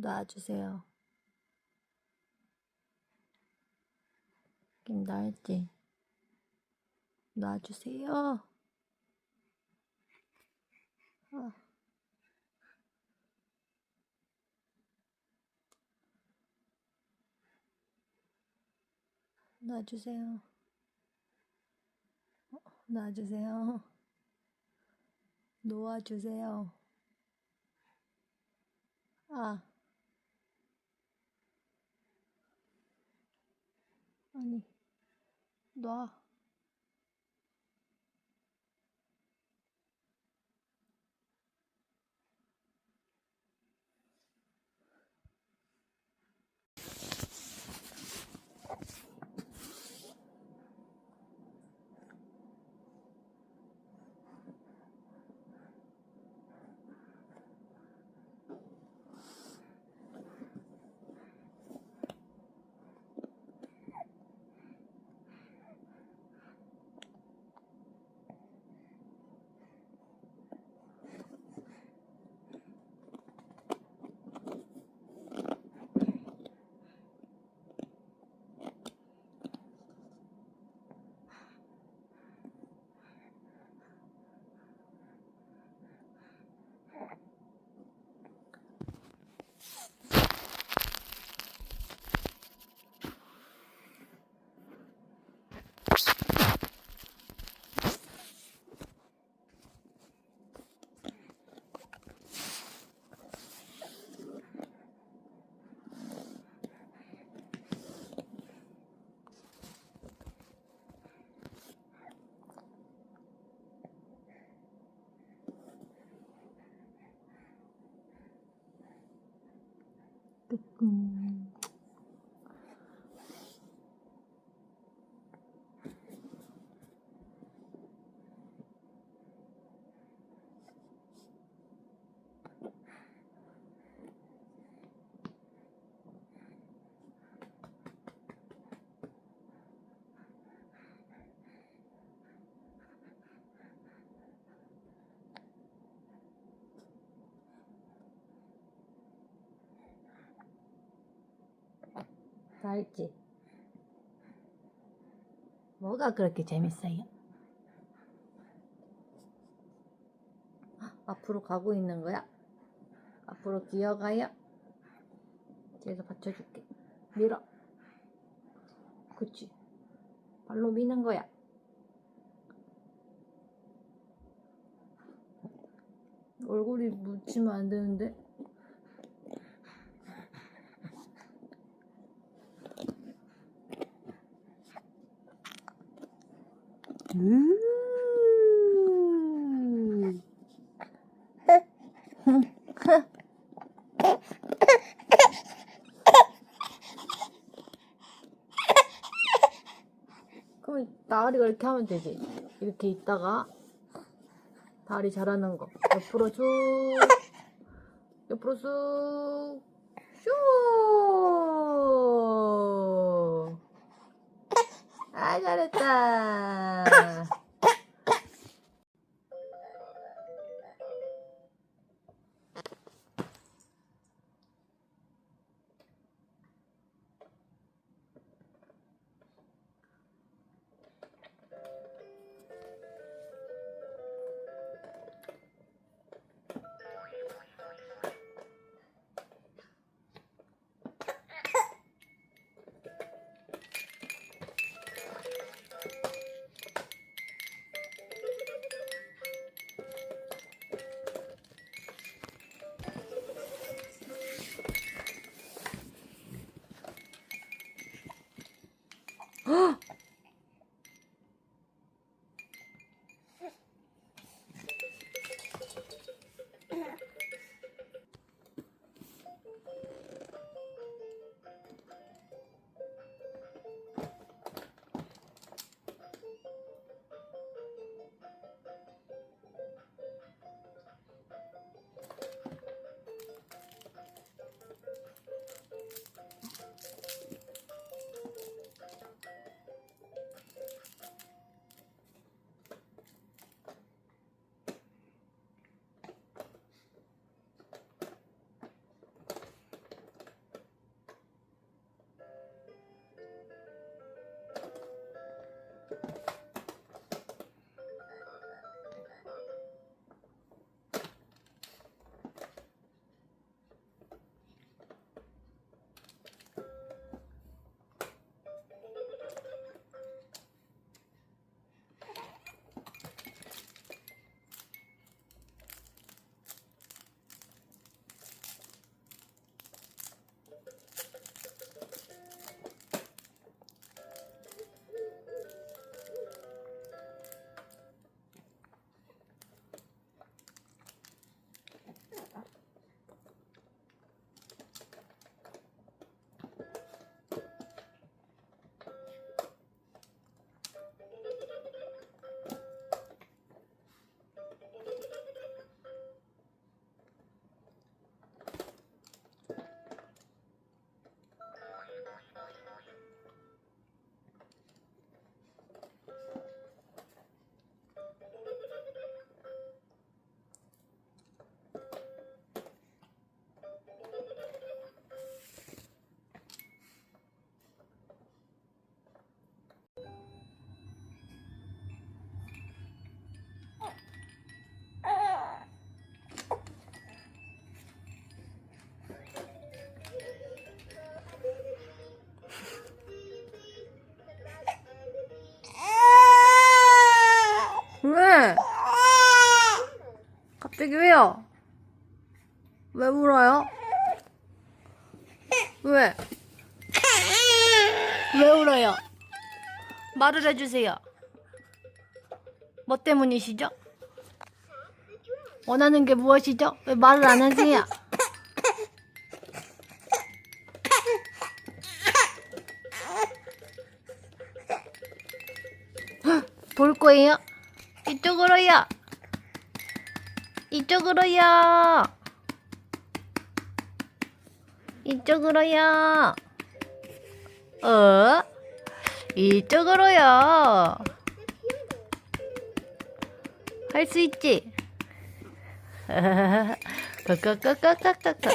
놔주세요. 김나을지 놔주세요. 아. 놔주세요. 어, 놔주세요. 놓아주세요. 아. 아니, 놔. 음. 다 알지? 뭐가 그렇게 재밌어요? 앞으로 가고 있는 거야? 앞으로 기어가요? 뒤에서 받쳐줄게. 밀어. 그치? 발로 미는 거야. 얼굴이 묻히면 안 되는데. 나으리가 이렇게 하면 되지. 이렇게 있다가 다리 잘하는 거. 옆으로 쭉, 옆으로 쑥, 슈. 아, 잘했다. 울어요? 왜? 왜 울어요? 말을 해주세요. 뭐 때문이시죠? 원하는 게 무엇이죠? 왜 말을 안 하세요? 볼 거예요? 이쪽으로요. 이쪽으로요. 이쪽으로요. 어? 이쪽으로요. 할 수 있지? 까까까까까까까.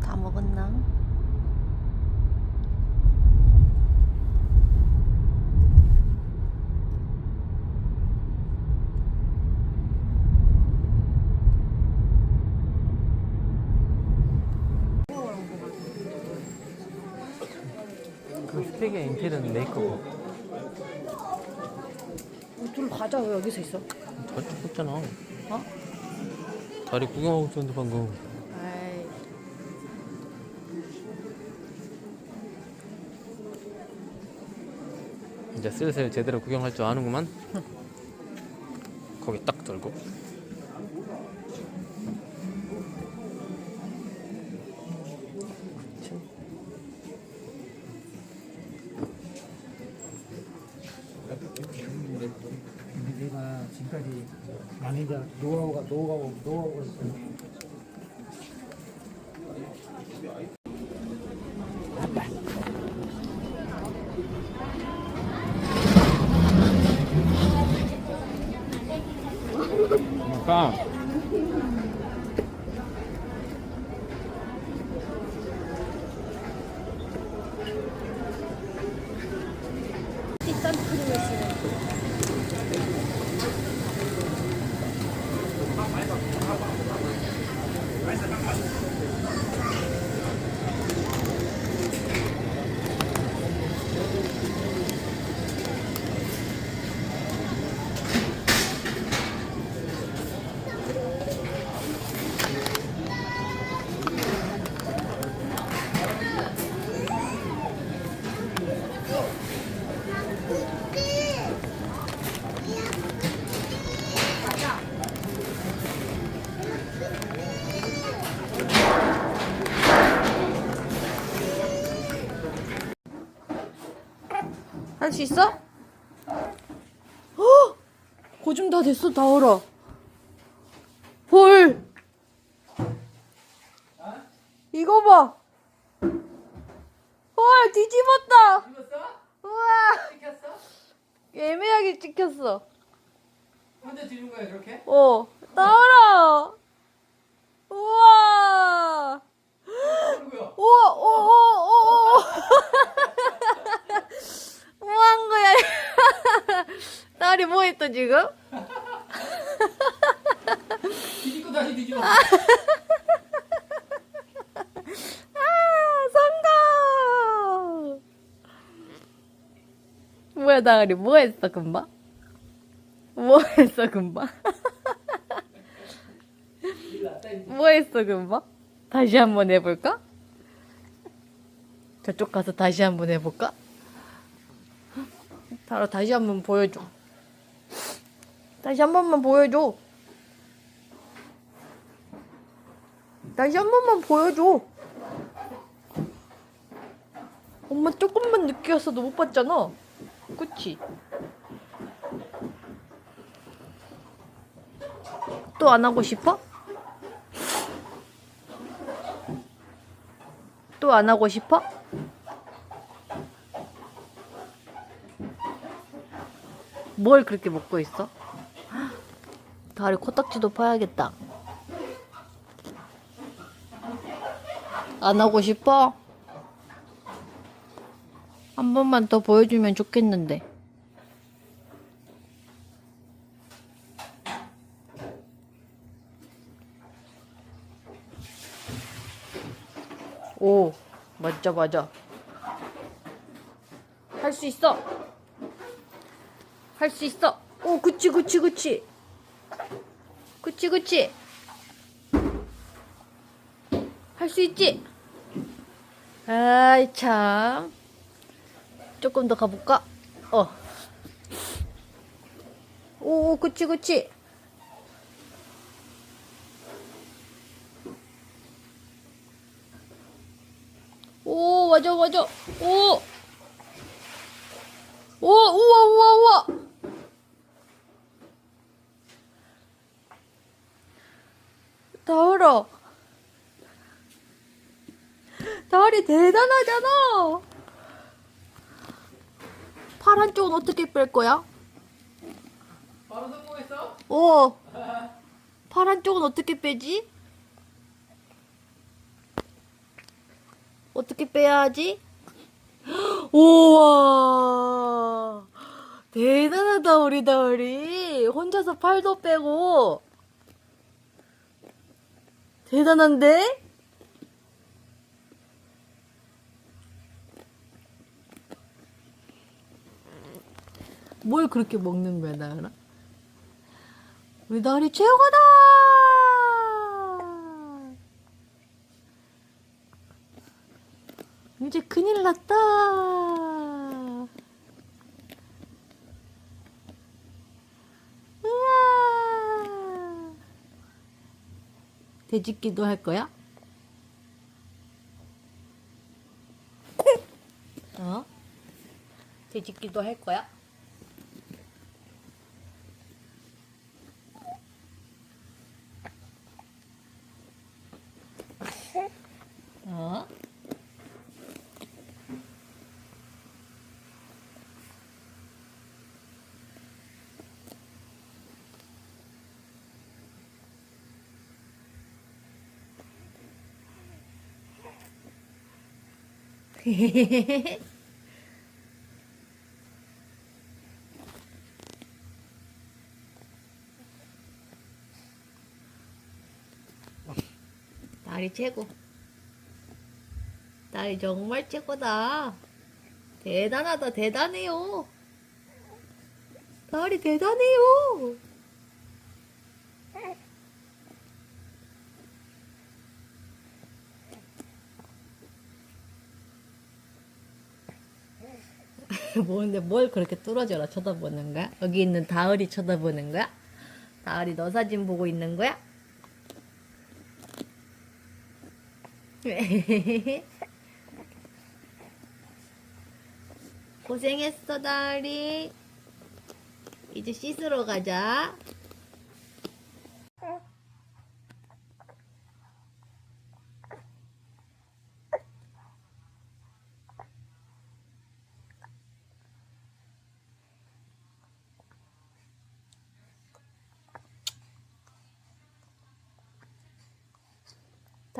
다 먹었나? 그 스펙의 인텔은 메이커고 둘 가자 왜 여기서 있어? 다리 죽었잖아 어? 다리 구경하고 있었는데 방금 아이. 이제 슬슬 제대로 구경할 줄 아는구만 거기 딱 들고 노하우 노하우가 있어요. 아 할 수 있어? 어! 고좀 다 됐어, 다 얼어. 볼! 이거 봐! 헐, 뒤집었다! 우와! 찍혔어? 애매하게 찍혔어. 혼자 뒤는 거야 그렇게? 어, 나와라! 우와! 아이고야 우와, 오, 오, 오, 오. 뭐한 거야? 딸이 뭐 했어, 지금? 뒤집고 다시 뒤집어 아, 성공! 뭐야, 나으리, 뭐 했어, 금방? 뭐 했어, 금방? 뭐 했어, 금방? 다시 한번 해볼까? 저쪽 가서 다시 한번 해볼까? 바로 다시 한번 보여줘. 다시 한 번만 보여줘. 다시 한 번만 보여줘. 엄마 조금만 늦게 왔어. 너못 봤잖아. 그치? 또 안 하고 싶어? 또 안 하고 싶어? 뭘 그렇게 먹고 있어? 다리 코딱지도 파야겠다. 안 하고 싶어? 한 번만 더 보여주면 좋겠는데. 오, 맞아, 맞아. 할 수 있어. 할 수 있어. 오, 그치, 그치, 그치. 그치, 그치. 할 수 있지? 아이, 참. 조금 더 가볼까? 어. 오, 그치, 그치. 오, 맞아, 맞아. 오! 오, 우와, 우와, 우와! 다울아. 다울이 대단하잖아! 파란 쪽은 어떻게 뺄 거야? 바로 성공했어? 오! 파란 쪽은 어떻게 빼지? 어떻게 빼야 하지? 우와! 대단하다, 우리 다울이. 혼자서 팔도 빼고. 대단한데? 뭘 그렇게 먹는 거야, 나은아? 우리 나리 최고다! 이제 큰일 났다! 우와! 돼지기도 할 거야? 어? 돼지기도 할 거야? 어? 날이 최고. 날이 정말 최고다. 대단하다, 대단해요. 날이 대단해요. 뭔데 뭘 그렇게 뚫어져라 쳐다보는 거야? 여기 있는 다을이 쳐다보는 거야? 다을이 너 사진 보고 있는 거야? 고생했어 다을이 이제 씻으러 가자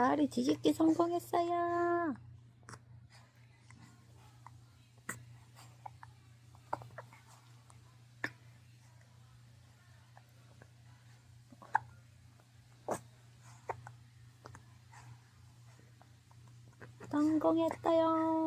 다을이 뒤집기 성공했어요. 성공했어요